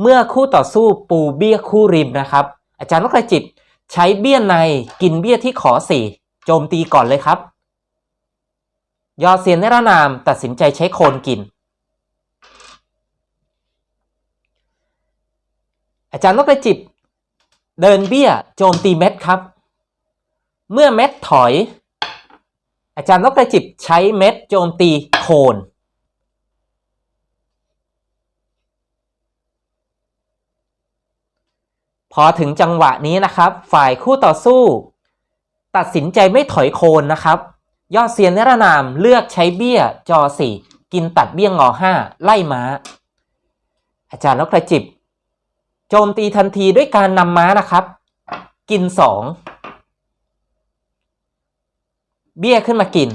เมื่อคู่ต่อสู้ปูเบี้ยคู่ริมนะครับ อาจารย์นกกระจิบใช้เบี้ยในกินเบี้ยที่ขอสี่โจมตีก่อนเลยครับ ยอเซียนเนรนามตัดสินใจใช้โคนกิน อาจารย์นกกระจิบเดินเบี้ยโจมตีเม็ดครับ เมื่อเม็ดถอย อาจารย์นกกระจิบใช้เม็ดโจมตีโคน พ อถึงจังหวะนี้นะครับ ฝ่ายคู่ต่อสู้ ตัดสินใจไม่ถอยโคนนะครับ ยอดเซียนนิรนามเลือกใช้เบี้ยจอสี่กินตัดเบี้ยงอห้าไล่ม้า อาจารย์นกกระจิบ โจมตีทันทีด้วยการนำม้านะครับ กินสองเบี้ยขึ้นมากิน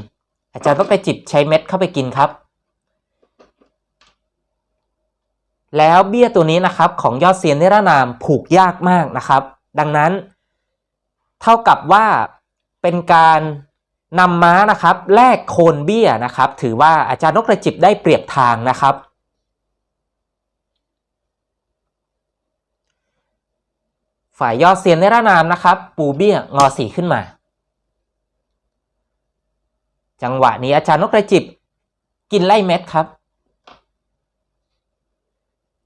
อาจารย์ต้องไปจิบใช้เม็ดเข้าไปกินครับ แล้วเบี้ยตัวนี้นะครับของยอดเซียนนิรนามผูกยากมากนะครับ ดังนั้น เท่ากับว่าเป็นการนำม้านะครับแลกโคนเบี้ยนะครับ ถือว่าอาจารย์นกกระจิบได้เปรียบทางนะครับ ฝ่ายยอดเซียนนิรนามนะครับ ปูเบี้ยงอสีขึ้นมา จังหวะนี้อาจารย์นกกระจิบกินไล่เม็ดครับ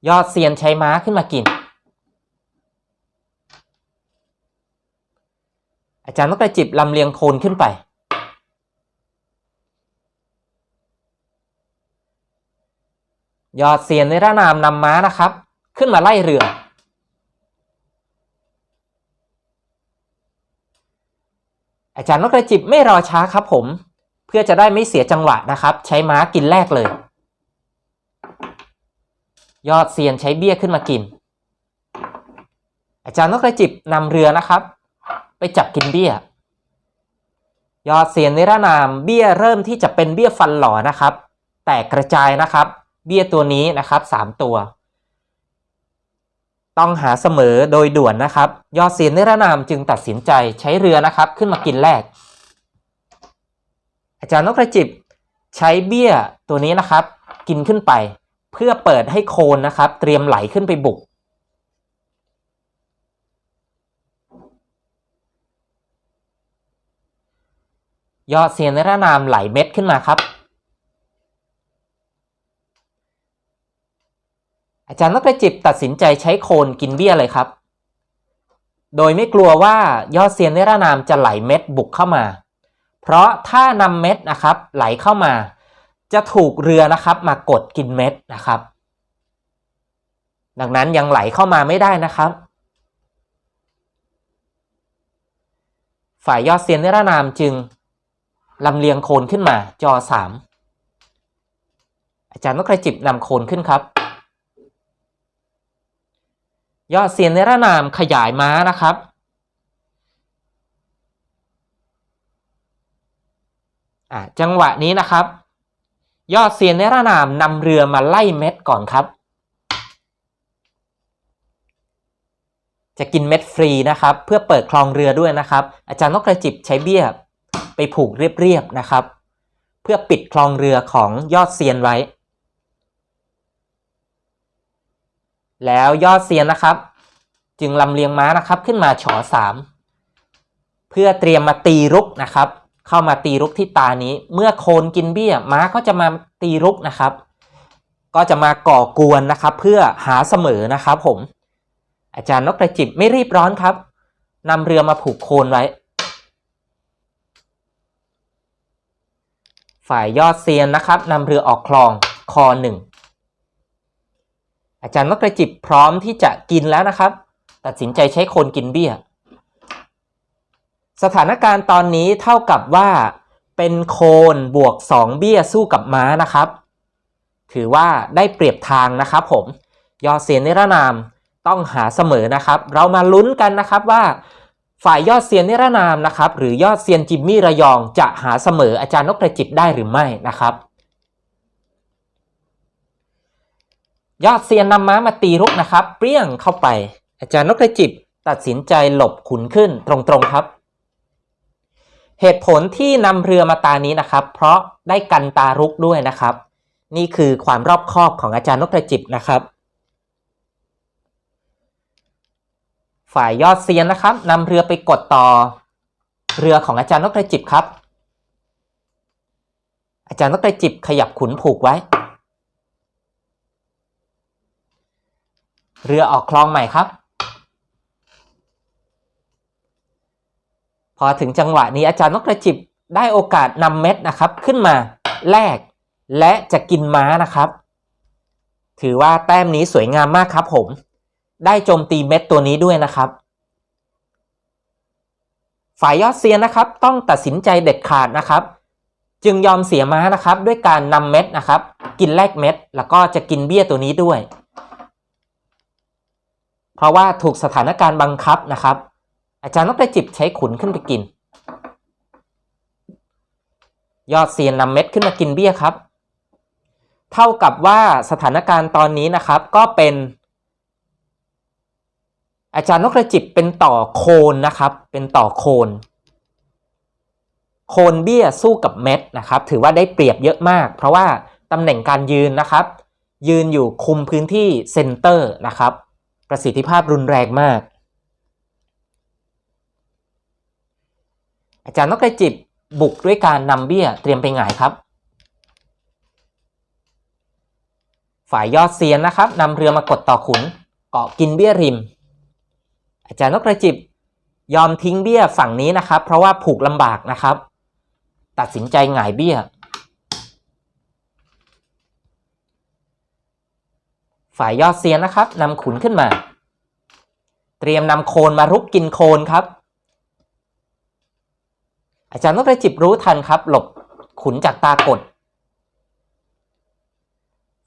ยอดเซียนใช้ม้าขึ้นมากิน อาจารย์นกกระจิบลำเลียงโคนขึ้นไป ยอดเซียนในระนามนำม้านะครับ ขึ้นมาไล่เรืออาจารย์นกกระจิบไม่รอช้าครับผม เพื่อจะได้ไม่เสียจังหวะนะครับ ใช้ม้ากินแรกเลย ยอดเซียนใช้เบี้ยขึ้นมากิน อาจารย์นกกระจิบนำเรือนะครับ ไปจับกินเบี้ย ยอดเซียนนิรนามเบี้ยเริ่มที่จะเป็นเบี้ยฟันหล่อนะครับ แตกกระจายนะครับ เบี้ยตัวนี้นะครับสามตัว ต้องหาเสมอโดยด่วนนะครับ ยอดเซียนนิรนามจึงตัดสินใจใช้เรือนะครับ ขึ้นมากินแรก อาจารย์นกกระจิบใช้เบี้ยตัวนี้นะครับ กินขึ้นไป เพื่อเปิดให้โคนนะครับ เตรียมไหลขึ้นไปบุก ยอดเซียนนิรนามไหลเม็ดขึ้นมาครับอาจารย์นกกระจิบตัดสินใจใช้โคนกินเบี้ยเลยครับ โดยไม่กลัวว่ายอดเซียนนิรนามจะไหลเม็ดบุกเข้ามา เพราะถ้านำเม็ดนะครับไหลเข้ามา จะถูกเรือนะครับมากดกินเม็ดนะครับ ดังนั้นยังไหลเข้ามาไม่ได้นะครับ ฝ่ายยอดเซียนนิรนามจึงลำเลียงโคนขึ้นมาจอสามอาจารย์นกกระจิบนำโคนขึ้นครับ ยอดเซียนนิรนามขยายม้านะครับจังหวะนี้นะครับ ยอดเซียนนิรนามนำเรือมาไล่เม็ดก่อนครับ จะกินเม็ดฟรีนะครับ เพื่อเปิดคลองเรือด้วยนะครับ อาจารย์นกกระจิบใช้เบี้ยไปผูกเรียบๆนะครับ เพื่อปิดคลองเรือของยอดเซียนไว้ แล้วยอดเซียนนะครับ จึงลำเลียงม้านะครับขึ้นมาฉอสามเพื่อเตรียมมาตีรุกนะครับ เข้ามาตีรุกที่ตานี้ เมื่อโคนกินเบี้ยม้าก็จะมาตีรุกนะครับ ก็จะมาก่อกวนนะครับ เพื่อหาเสมอนะครับผม อาจารย์นกกระจิบไม่รีบร้อนครับนำเรือมาผูกโคนไว้ ฝ่ายยอดเซียนนะครับนำเรือออกคลองคอหนึ่งอาจารย์นกกระจิบพร้อมที่จะกินแล้วนะครับ ตัดสินใจใช้โคนกินเบี้ย สถานการณ์ตอนนี้เท่ากับว่าเป็นโคนบวก 2 เบี้ยสู้กับม้านะครับ ถือว่าได้เปรียบทางนะครับผม ยอดเซียนนิรนามต้องหาเสมอนะครับ เรามาลุ้นกันนะครับว่า ฝ่ายยอดเซียนนิรนามนะครับ หรือยอดเซียนจิมมี่ระยองจะหาเสมออาจารย์นกกระจิบได้หรือไม่นะครับ ยอดเซียนนำม้ามาตีรุกนะครับ เปรี้ยงเข้าไป อาจารย์นกกระจิบตัดสินใจหลบขุนขึ้นตรงๆครับ เหตุผลที่นำเรือมาตานี้นะครับ เพราะได้กันตารุกด้วยนะครับ นี่คือความรอบคอบของอาจารย์นกกระจิบนะครับ ฝ่ายยอดเซียนนะครับนำเรือไปกดต่อ เรือของอาจารย์นกกระจิบครับ อาจารย์นกกระจิบขยับขุนผูกไว้ เรือออกคลองใหม่ครับ พอถึงจังหวะนี้อาจารย์นกกระจิบได้โอกาสนำเม็ดนะครับ ขึ้นมาแลกและจะกินม้านะครับ ถือว่าแต้มนี้สวยงามมากครับผม ได้โจมตีเม็ดตัวนี้ด้วยนะครับ ฝ่ายยอดเซียนนะครับ ต้องตัดสินใจเด็ดขาดนะครับ จึงยอมเสียม้านะครับ ด้วยการนำเม็ดนะครับ กินแลกเม็ด แล้วก็จะกินเบี้ยตัวนี้ด้วย เพราะว่าถูกสถานการณ์บังคับนะครับ อาจารย์นกกระจิบใช้ขุนขึ้นไปกิน ยอดเซียนนำเม็ดขึ้นมากินเบี้ยครับ เท่ากับว่าสถานการณ์ตอนนี้นะครับ ก็เป็น อาจารย์นกกระจิบเป็นต่อโคนนะครับ เป็นต่อโคน โคนเบี้ยสู้กับเม็ดนะครับ ถือว่าได้เปรียบเยอะมาก เพราะว่าตำแหน่งการยืนนะครับ ยืนอยู่คุมพื้นที่เซนเตอร์นะครับ ประสิทธิภาพรุนแรงมาก อาจารย์นกกระจิบบุกด้วยการนำเบี้ยเตรียมไปหงายครับ ฝ่ายยอดเซียนนะครับนำเรือมากดต่อขุนเกาะกินเบี้ยริม อาจารย์นกกระจิบยอมทิ้งเบี้ยฝั่งนี้นะครับ เพราะว่าผูกลำบากนะครับ ตัดสินใจหงายเบี้ย ฝ่ายยอดเซียนนะครับนำขุนขึ้นมา เตรียมนำโคนมารุกกินโคนครับ อาจารย์นกกระจิบรู้ทันครับ หลบขุนจากตากด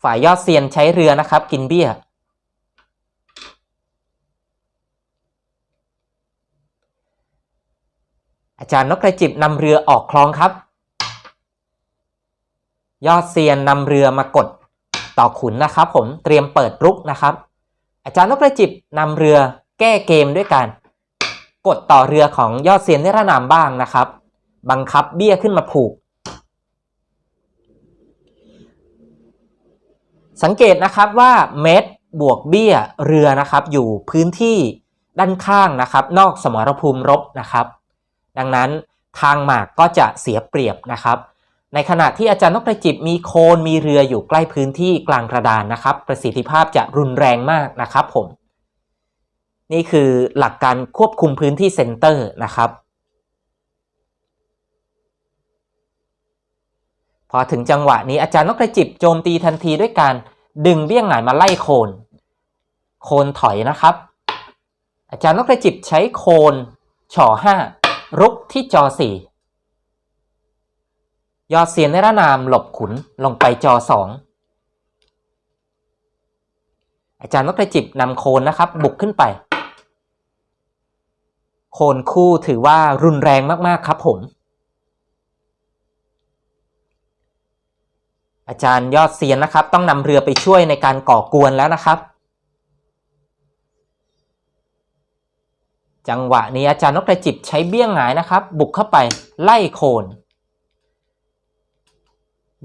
ฝ่ายยอดเซียนใช้เรือนะครับ กินเบี้ย อาจารย์นกกระจิบนำเรือออกคลองครับ ยอดเซียนนำเรือมากดต่อขุนนะครับ ผมเตรียมเปิดรุกนะครับ อาจารย์นกกระจิบนำเรือแก้เกมด้วยการกดต่อเรือของยอดเซียนนิรนามบ้างนะครับ บังคับเบี้ยขึ้นมาผูก สังเกตนะครับว่าเม็ดบวกเบี้ยเรือนะครับ อยู่พื้นที่ด้านข้างนะครับ นอกสมรภูมิรบนะครับ ดังนั้นทางหมากก็จะเสียเปรียบนะครับ ในขณะที่อาจารย์นกกระจิบมีโคนมีเรืออยู่ใกล้พื้นที่กลางกระดานนะครับ ประสิทธิภาพจะรุนแรงมากนะครับผม นี่คือหลักการควบคุมพื้นที่เซนเตอร์นะครับ พอถึงจังหวะนี้อาจารย์นกกระจิบโจมตีทันทีด้วยการดึงเบี้ยงหงายมาไล่โคน โคนถอยนะครับ อาจารย์นกกระจิบใช้โคนช่อห้ารุกที่จอสี่ยอดเสียนในระนามหลบขุนลงไปจอสองอาจารย์นกกระจิบนำโคนนะครับ บุกขึ้นไป โคนคู่ถือว่ารุนแรงมากๆครับผม อาจารย์ยอดเซียนนะครับ ต้องนำเรือไปช่วยในการก่อกวนแล้วนะครับ จังหวะนี้อาจารย์นกกระจิบใช้เบี้ยงหงายนะครับ บุกเข้าไปไล่โคน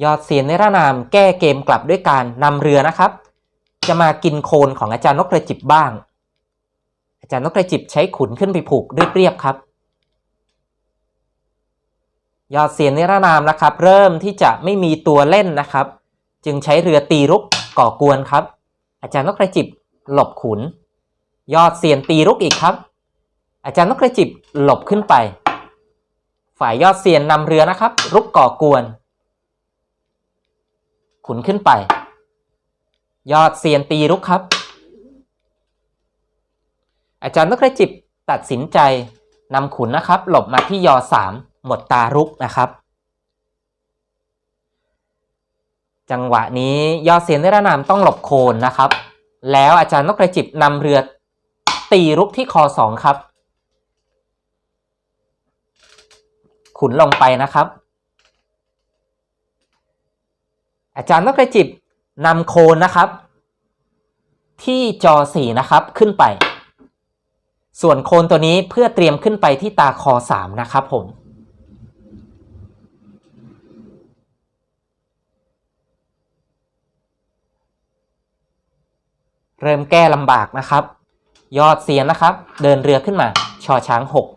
ยอดเซียนในระนามแก้เกมกลับด้วยการนำเรือนะครับ จะมากินโคนของอาจารย์นกกระจิบบ้าง อาจารย์นกกระจิบใช้ขุนขึ้นไปผูกเรียบๆครับ ยอดเสียนนิรนามนะครับ เริ่มที่จะไม่มีตัวเล่นนะครับ จึงใช้เรือตีรุกก่อกวนครับ อาจารย์นกกระจิบหลบขุน ยอดเสียนตีรุกอีกครับ อาจารย์นกกระจิบหลบขึ้นไป ฝ่ายยอดเสียนนำเรือนะครับ รุกก่อกวน ขุนขึ้นไป ยอดเสียนตีรุกครับ อาจารย์นกกระจิบตัดสินใจนำขุนนะครับ หลบมาที่ยอสาม หมดตารุกนะครับ จังหวะนี้ยอดเสียนนิรนามต้องหลบโคนนะครับ แล้วอาจารย์นกกระจิบนำเรือตีรุกที่คอสองครับ ขุนลงไปนะครับ อาจารย์นกกระจิบนำโคนนะครับ ที่จอสี่นะครับขึ้นไป ส่วนโคนตัวนี้เพื่อเตรียมขึ้นไปที่ตาคอสามนะครับผม เริ่มแก้ลำบากนะครับ ยอดเซียนนะครับ เดินเรือขึ้นมาชอช้างหก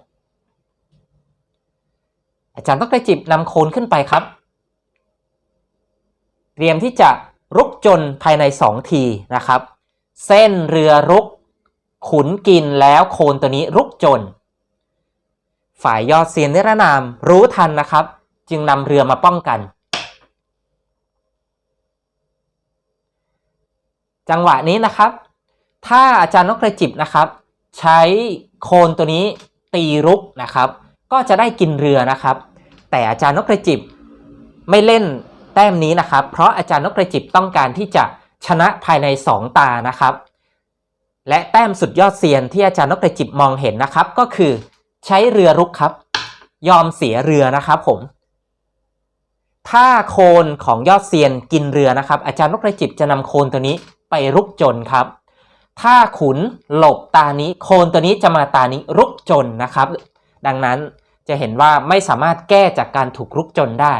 อาจารย์ต้องกระจิบนำโคนขึ้นไปครับ เตรียมที่จะรุกจนภายในสองทีนะครับ เส้นเรือรุก ขุนกินแล้วโคนตัวนี้รุกจน ฝ่ายยอดเซียนนิรนามรู้ทันนะครับ จึงนำเรือมาป้องกัน จังหวะนี้นะครับ ถ้าอาจารย์นกกระจิบนะครับ ใช้โคนตัวนี้ตีรุกนะครับ ก็จะได้กินเรือนะครับ แต่อาจารย์นกกระจิบไม่เล่นแต้มนี้นะครับ เพราะอาจารย์นกกระจิบต้องการที่จะชนะภายใน 2 ตานะครับ และแต้มสุดยอดเซียนที่อาจารย์นกกระจิบมองเห็นนะครับ ก็คือใช้เรือรุกครับ ยอมเสียเรือนะครับผมถ้าโคนของยอดเซียนกินเรือนะครับ อาจารย์นกกระจิบจะนำโคนตัวนี้ ไปรุกจนครับ ถ้าขุนหลบตานี้โคนตัวนี้จะมาตานี้รุกจนนะครับ ดังนั้นจะเห็นว่าไม่สามารถแก้จากการถูกรุกจนได้